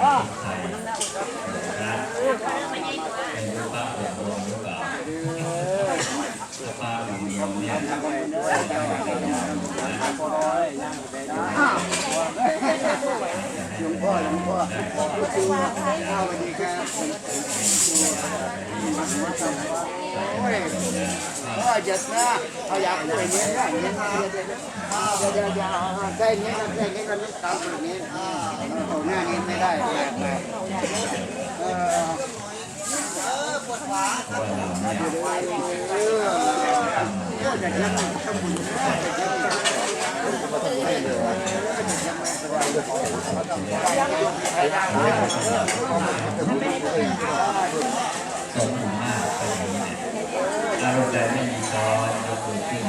เป็นรูปภาพแบบรวมหรือเปล่ารูปภาพแบบรวมเนี่ยหลวงพ่อหลวงพ่อสวัสดีครับโอ้ยพ่อจัดนะเขาอยากไปเนี้ยนะเนี้ยนะเดี๋ยวเดี๋ยวเดี๋ยวใกล้เนี้ยกันใกล้เนี้ยกันตามแบบนี้ ไม่ได้แปลกแปลกเออปวดขาเออก็จะยังทำบุญจะยังสมมากไปอย่างนี้อารมณ์ใดไม่มีซ้อนยกมือขึ้น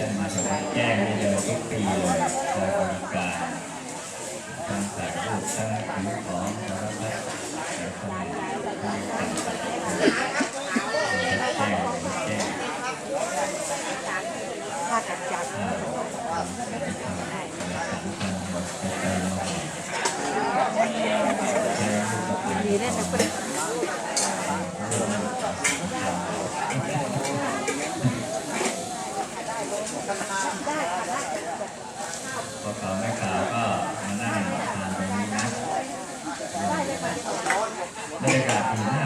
จะมาสมัครแจ้งได้เลยทุกปีเลยข รูปทั้งถือของสารพัดแล้วก็แจ้งแจ้งดีได้แต่คน Mereka.